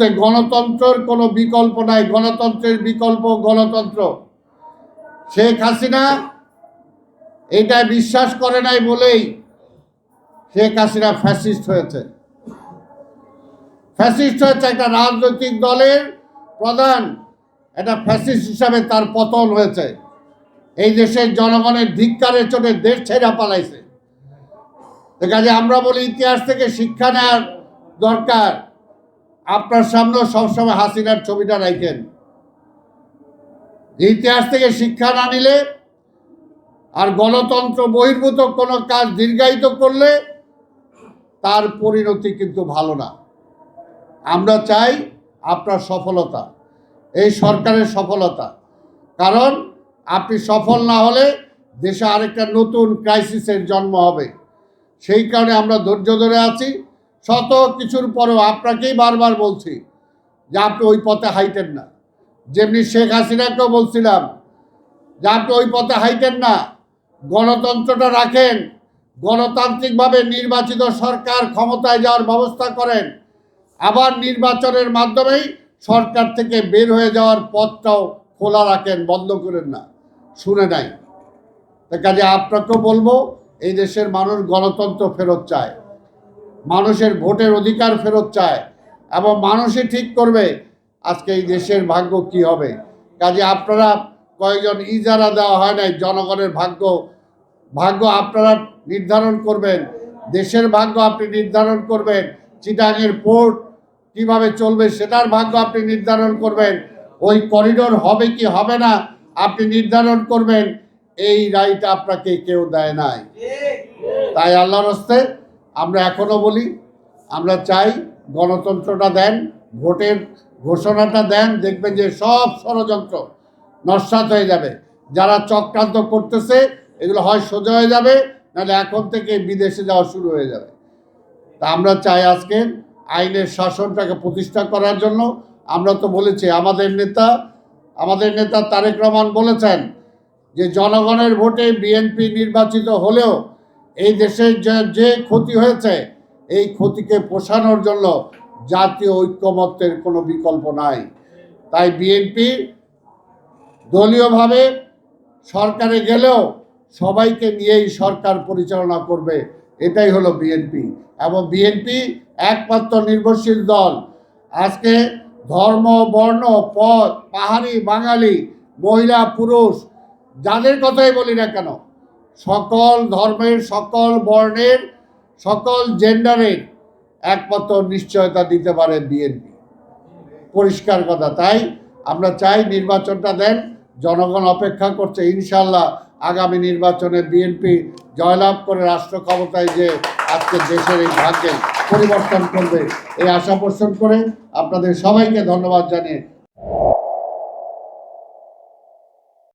রাস্তে গণতন্ত্রের কোনো বিকল্প নাই। গণতন্ত্রের বিকল্প গণতন্ত্র। শেখ হাসিনা এটা বিশ্বাস করে নাই বলেই শেখ হাসিনা ফ্যাসিস্ট হয়েছে। ফ্যাসিস্ট হয়েছে একটা রাজনৈতিক দলের প্রধান। একটা ফ্যাসিস্ট হিসাবে তার পতন হয়েছে। এই দেশের জনগণের ধিক্কারের চোটে দেশ ছেড়া পালাইছে। কাজে আমরা বলি, ইতিহাস থেকে শিক্ষা নেওয়ার দরকার। আপনার সামনেও সবসময় হাসিনার ছবিটা রাখেন ইতিহাস থেকে শিক্ষা না নিলে আর গণতন্ত্র বহির্ভূত কোনো কাজ দীর্ঘায়িত করলে তার পরিণতি কিন্তু ভালো না। আমরা চাই আপনার সফলতা, এই সরকারের সফলতা। কারণ আপনি সফল না হলে দেশে আরেকটা নতুন ক্রাইসিসের জন্ম হবে। সেই কারণে আমরা ধৈর্য ধরে আছি। শত কিছুর পরেও আপনাকেই বারবার বলছি যে আপনি ওই পথে হাইটেন না। যেমনি শেখ হাসিনাকেও বলছিলাম যে আপনি ওই পথে হাইটেন না। গণতন্ত্রটা রাখেন, গণতান্ত্রিকভাবে নির্বাচিত সরকার ক্ষমতায় যাওয়ার ব্যবস্থা করেন। আবার নির্বাচনের মাধ্যমেই সরকার থেকে বের হয়ে যাওয়ার পথটাও খোলা রাখেন, বন্ধ করেন না। শুনে নাই। কাজে আপনাকেও বলব, এই দেশের মানুষ গণতন্ত্র ফেরত চায়। মানুষের ভোটের অধিকার ফেরত চায় এবং মানুষই ঠিক করবে আজকে এই দেশের ভাগ্য কি হবে। কাজে আপনারা কয়েকজন ইজারা দেওয়া হয় নাই জনগণের ভাগ্য ভাগ্য আপনারা নির্ধারণ করবেন দেশের ভাগ্য আপনি নির্ধারণ করবেন চিটাঙের পোর্ট কীভাবে চলবে সেটার ভাগ্য আপনি নির্ধারণ করবেন ওই করিডোর হবে কি হবে না আপনি নির্ধারণ করবেন এই রাইট আপনাকে কেউ দেয় নাই। তাই আল্লাহর হস্তে আমরা এখনও বলি, আমরা চাই গণতন্ত্রটা দেন, ভোটের ঘোষণাটা দেন, দেখবেন যে সব ষড়যন্ত্র নস্বাত হয়ে যাবে। যারা চক্রান্ত করতেছে, এগুলো হয় সোজা হয়ে যাবে, নাহলে এখন থেকে বিদেশে যাওয়া শুরু হয়ে যাবে। তা আমরা চাই আজকে আইনের শাসনটাকে প্রতিষ্ঠা করার জন্য। আমরা তো বলেছি, আমাদের নেতা আমাদের নেতা তারেক রহমান বলেছেন যে জনগণের ভোটে বিএনপি নির্বাচিত হলেও এই দেশের যে যে ক্ষতি হয়েছে, এই ক্ষতিকে পোষানোর জন্য জাতীয় ঐক্যমত্যের কোনো বিকল্প নাই। তাই বিএনপি দলীয়ভাবে সরকারে গেলেও সবাইকে নিয়েই সরকার পরিচালনা করবে, এটাই হলো বিএনপি এবং বিএনপি একমাত্র নির্ভরশীল দল। আজকে ধর্ম, বর্ণ, পথ, পাহাড়ি, বাঙালি, মহিলা, পুরুষ, যাদের কথাই বলি না কেন সকল ধর্মের, সকল বর্ণের, সকল জেন্ডারের একমাত্র নিশ্চয়তা দিতে পারে বিএনপি পরিষ্কার কথা, তাই আমরা চাই নির্বাচনটা দেন। জনগণ অপেক্ষা করছে ইনশাল্লাহ আগামী নির্বাচনে বিএনপি জয়লাভ করে রাষ্ট্র ক্ষমতায় যে আজকে দেশের এই ভাগ্যে পরিবর্তন করবে, এই আশা পোষণ করে আপনাদের সবাইকে ধন্যবাদ জানিয়ে